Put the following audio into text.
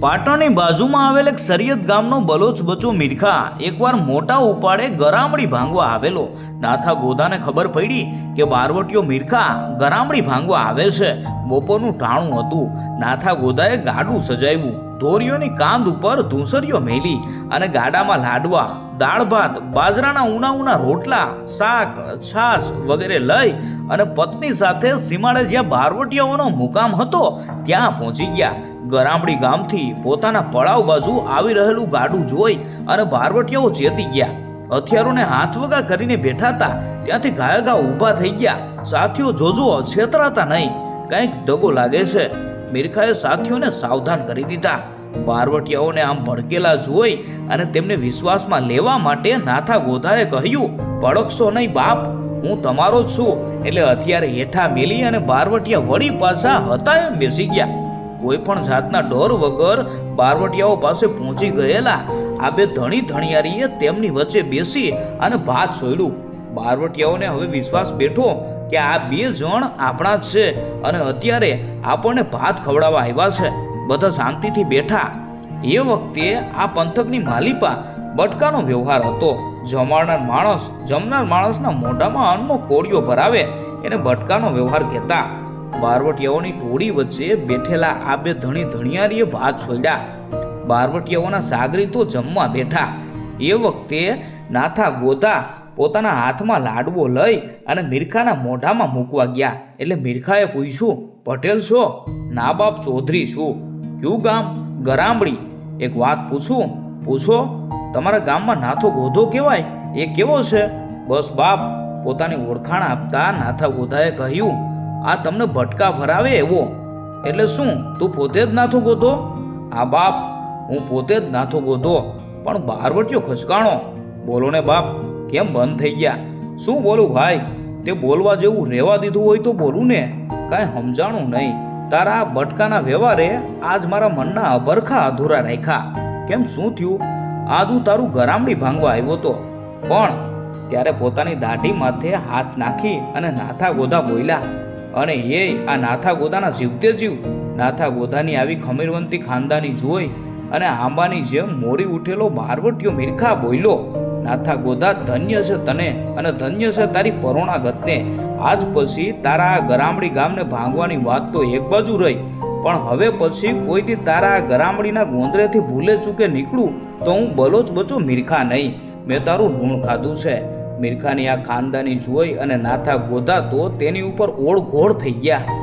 પાટણની બાજુમાં આવેલ એક સરિયત ગામનો બલોચ બચો મીરખા એકવાર મોટા ઉપાડે ગરામડી ભાંગવા આવેલો. નાથા ગોધાને ખબર પડી કે બારવટીયો મીરખા ગરામડી ભાંગવા આવે છે. બપોરનું ટાણું હતું. નાથા ગોધાએ ગાડું સજાવ્યું. ધોરીઓની કાંધ ઉપર ધૂંસરીઓ મેલી અને ગાડામાં લાડવા, દાળ ભાત, બાજરાના ઉના ઉના રોટલા, શાક, છાશ વગેરે લઈ અને પત્ની સાથે સીમાડે જ્યાં બારવટીયાઓનો મુકામ હતો, ત્યાં પહોંચી ગયા. ગરામડી ગામથી પોતાના પડાવ બાજુ આવી રહેલું ગાડું જોઈ અને બારવટીયાઓ ચેતી ગયા. હથિયારોને હાથવગા કરીને બેઠા હતા. ત્યાંથી ગાયગા ઊભા થઈ ગયા. સાથીઓ જોજો છેતરાતા નહીં. કંઈક ડગો લાગે છે. મિરખાએ સાથીઓને સાવધાન કરી દીધા. બારવટીયાઓને આમ ભડકેલા જોઈ અને તેમને વિશ્વાસમાં લેવા માટે નાથા ગોધાએ કહ્યું, પડકશો નહીં બાપ, હું તમારો જ છું. એટલે હથિયારે હેઠા મેલી અને બારવટીયા વળી પાછા હતા એમ બેસી ગયા. કોઈ પણ જાતના ડર વગર બારવટિયાઓ પાસે પહોંચી ગયેલા. આ બે ધણી ધણિયારીએ તેમની વચ્ચે બેસી અને ભાત છોડ્યું બારવટીયાઓને હવે વિશ્વાસ બેઠો કે આ બે જણ આપણા જ છે અને અત્યારે આપણને ભાત ખવડાવવા આવ્યા છે. બધા શાંતિથી બેઠા. એ વખતે આ પંથકની માલિપા બટકાનો વ્યવહાર હતો. જમાડનાર માણસ, જમનાર માણસના મોઢામાં અન્નનો કોળિયો ભરાવે એને બટકાનો વ્યવહાર કહેતા. બારવટીયાઓની ટોળી વચ્ચે બેઠેલા આ બે ધણી ધણિયારીએ ભાત છોડ્યા. બારવટીયાઓના સાગરીતો જમવા બેઠા. એ વખતે નાથા ગોધા પોતાના હાથમાં લાડવો લઈ અને મિરખાના મોઢામાં મૂકવા ગયા. એટલે મિરખાએ પૂછ્યું, પટેલ છો? ના બાપ, ચૌધરી છું. કયું ગામ? ગરામડી. એક વાત પૂછું, પૂછો, તમારા ગામમાં નાથો ગોધો કહેવાય એ કેવો છે? બસ બાપ, પોતાની ઓળખાણ આપતા નાથા ગોધાએ કહ્યું, આ તમને ભટકા ભરાવે એવો. એટલે શું, તું પોતે જ નાથો ગોધો? હા બાપ, હું પોતે જ નાથો ગોધો, પણ બારવટીયો ખચકાણો બોલો ને બાપ. કેમ બંધ થઈ ગયા? શું બોલું ભાઈ? તે બોલવા જેવું રહેવા દીધું હોય તો બોલું ને. કાંઈ સમજાણું નહીં. તારા આ બટકાના વ્યવહારે આજ મારા મનના અભરખા અધૂરા રાખ્યા. કેમ શું થયું? આજ હું તારું ગરામડી ભાંગવા આવ્યો તો. પણ ત્યારે પોતાની દાઢી માથે હાથ નાખી અને નાથા ગોધા બોલ્યા અને એ, આ નાથા ગોદાના જીવતે જીવ. નાથા ગોધાની આવી ખમીરવંતી ખાનદાની જોઈ અને આંબાની જેમ મોરી ઉઠેલો બારવટીયો મિરખા બોલ્યો નાથા ગોધા, ધન્ય છે તને અને ધન્ય છે તારી પરોણા ગતને આજ પછી તારા આ ગરામડી ગામને ભાંગવાની વાત તો એક બાજુ રહી. પણ હવે પછી કોઈથી તારા આ ગરામડીના ગોંદરેથી ભૂલે ચૂકે નીકળું તો હું બલોચ બચો મીરખા નહીં. મેં તારું લૂણ ખાધું છે. મીરખાની આ ખાનદાની જોઈ અને નાથા ગોધા તો તેની ઉપર ઓળઘોળ થઈ ગયા.